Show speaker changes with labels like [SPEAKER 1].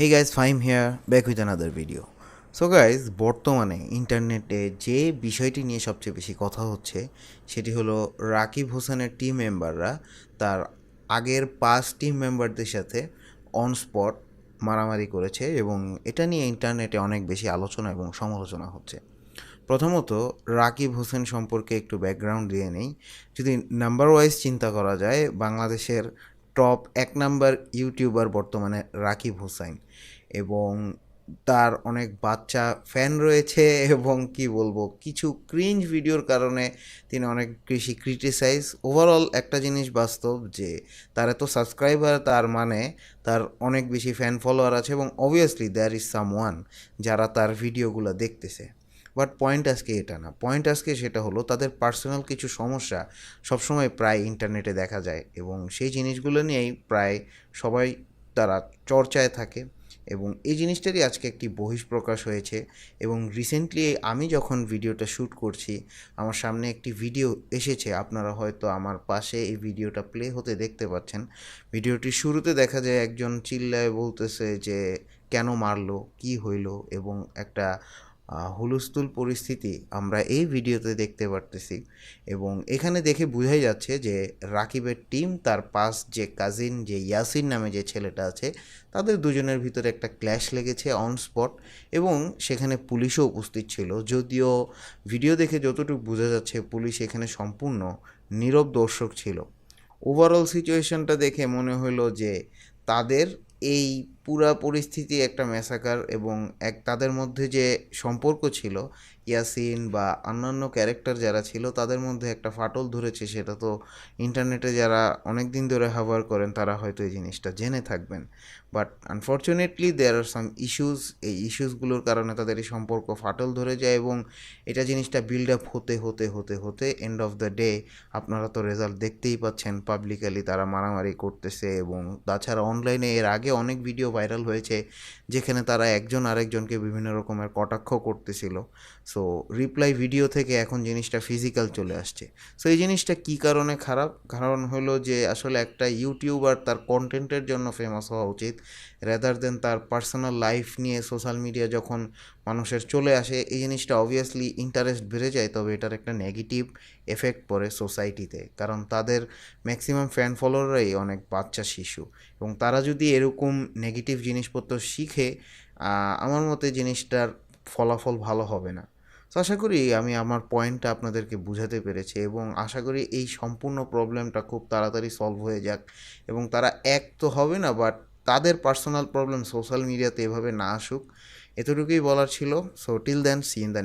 [SPEAKER 1] Hey guys Fahim here back with another video so guys বর্তমানে ইন্টারনেটে যে বিষয়টি নিয়ে সবচেয়ে বেশি কথা হচ্ছে, সেটি হলো রাকিব হোসেনের টিম মেম্বাররা তার আগের পাঁচ টিম মেম্বারদের সাথে অন স্পট মারামারি করেছে এবং এটা নিয়ে ইন্টারনেটে অনেক বেশি আলোচনা এবং সমালোচনা হচ্ছে। প্রথমত, রাকিব হোসেন সম্পর্কে একটু ব্যাকগ্রাউন্ড দিয়ে নেই। যদি নাম্বার ওয়াইজ চিন্তা করা যায়, বাংলাদেশের টপ এক নাম্বার ইউটিউবার বর্তমানে রাকিব হোসাইন এবং তার অনেক বাচ্চা ফ্যান রয়েছে এবং কি বলব, কিছু ক্রিঞ্জ ভিডিওর কারণে তিনি অনেক বেশি ক্রিটিসাইজ ওভারঅল একটা জিনিস বাস্তব যে তার এত সাবস্ক্রাইবার তার মানে তার অনেক বেশি ফ্যান ফলোয়ার আছে এবং obviously there is someone যারা তার ভিডিওগুলো দেখতেছে। বাট পয়েন্ট আজকে এটা না পয়েন্ট আজকে সেটা হলো তাদের পার্সোনাল কিছু সমস্যা সবসময় প্রায় ইন্টারনেটে দেখা যায় এবং সেই জিনিসগুলো নিয়েই প্রায় সবাই তারা চর্চায় থাকে এবং এই জিনিসটারই আজকে একটি বহিষ্প্রকাশ হয়েছে এবং রিসেন্টলি আমি যখন ভিডিওটা শ্যুট করছি আমার সামনে একটি ভিডিও এসেছে আপনারা হয়তো আমার পাশে এই ভিডিওটা প্লে হতে দেখতে পাচ্ছেন ভিডিওটির শুরুতে দেখা যায় একজন চিল্লায় বলতেছে যে কেন মারলো কি হইল এবং একটা হুলস্থুল পরিস্থিতি আমরা এই ভিডিওতে দেখতে পারতেছি এবং এখানে দেখে বোঝাই যাচ্ছে যে রাকিবের টিম, তার পাস যে কাজিন, যে ইয়াসিন নামে যে ছেলেটা আছে, তাদের দুজনের ভিতরে একটা ক্ল্যাশ লেগেছে অন স্পট এবং সেখানে পুলিশও উপস্থিত ছিল। যদিও ভিডিও দেখে যতটুকু বোঝা যাচ্ছে, পুলিশ এখানে সম্পূর্ণ নীরব দর্শক ছিল। ওভারঅল সিচুয়েশনটা দেখে মনে হলো যে তাদের এই পুরা পরিস্থিতি একটা ম্যাসাকার এবং এক তাদের মধ্যে যে সম্পর্ক ছিল ইয়াসিন বা অন্যান্য ক্যারেক্টার যারা ছিল, তাদের মধ্যে একটা ফাটল ধরেছে। সেটা তো ইন্টারনেটে যারা অনেক দিন ধরে হাভার করেন, তারা হয়তো এই জিনিসটা জেনে থাকবেন। But unfortunately there are some issues এই ইস্যুসগুলোর কারণে তাদের এই সম্পর্ক ফাটল ধরে যায় এবং এটা জিনিসটা বিল্ড আপ হতে হতে হতে হতে এন্ড অফ দ্য ডে আপনারা তো রেজাল্ট দেখতেই পাচ্ছেন। পাবলিকালি তারা মারামারি করতেছে এবং তাছাড়া অনলাইনে এর আগে অনেক ভিডিও ভাইরাল হয়েছে, যেখানে তারা একজন আরেকজনকে বিভিন্ন রকমের কটাক্ষ করতেছিল। সো রিপ্লাই ভিডিও থেকে এখন জিনিসটা ফিজিক্যাল চলে আসছে। সো এই জিনিসটা কী কারণে খারাপ? কারণ হলো যে, আসলে একটা ইউটিউবার তার কন্টেন্টের জন্য ফেমাস হওয়া উচিত। রেদার দেন তার পার্সোনাল লাইফ নিয়ে সোশ্যাল মিডিয়া যখন মানুষের চলে আসে, এই জিনিসটা অবভিয়াসলি ইন্টারেস্ট বেড়ে যায়, তবে এটার একটা নেগেটিভ এফেক্ট পড়ে সোসাইটিতে কারণ তাদের ম্যাক্সিমাম ফ্যান ফলোয়াররাই অনেক বাচ্চা শিশু। এবং তারা যদি এরকম নেগেটিভ জিনিসপত্র শিখে আমার মতে জিনিসটার ফলাফল ভালো হবে না। তো আশা করি আমি আমার পয়েন্টটা আপনাদেরকে বুঝাতে পেরেছি এবং আশা করি এই সম্পূর্ণ প্রবলেমটা খুব তাড়াতাড়ি সলভ হয়ে যাক এবং তারা এক তো হবে না বাট তাদের পার্সোনাল প্রবলেম সোশ্যাল মিডিয়াতে এভাবে না আসুক। এতটুকুই বলার ছিল। So till then see in the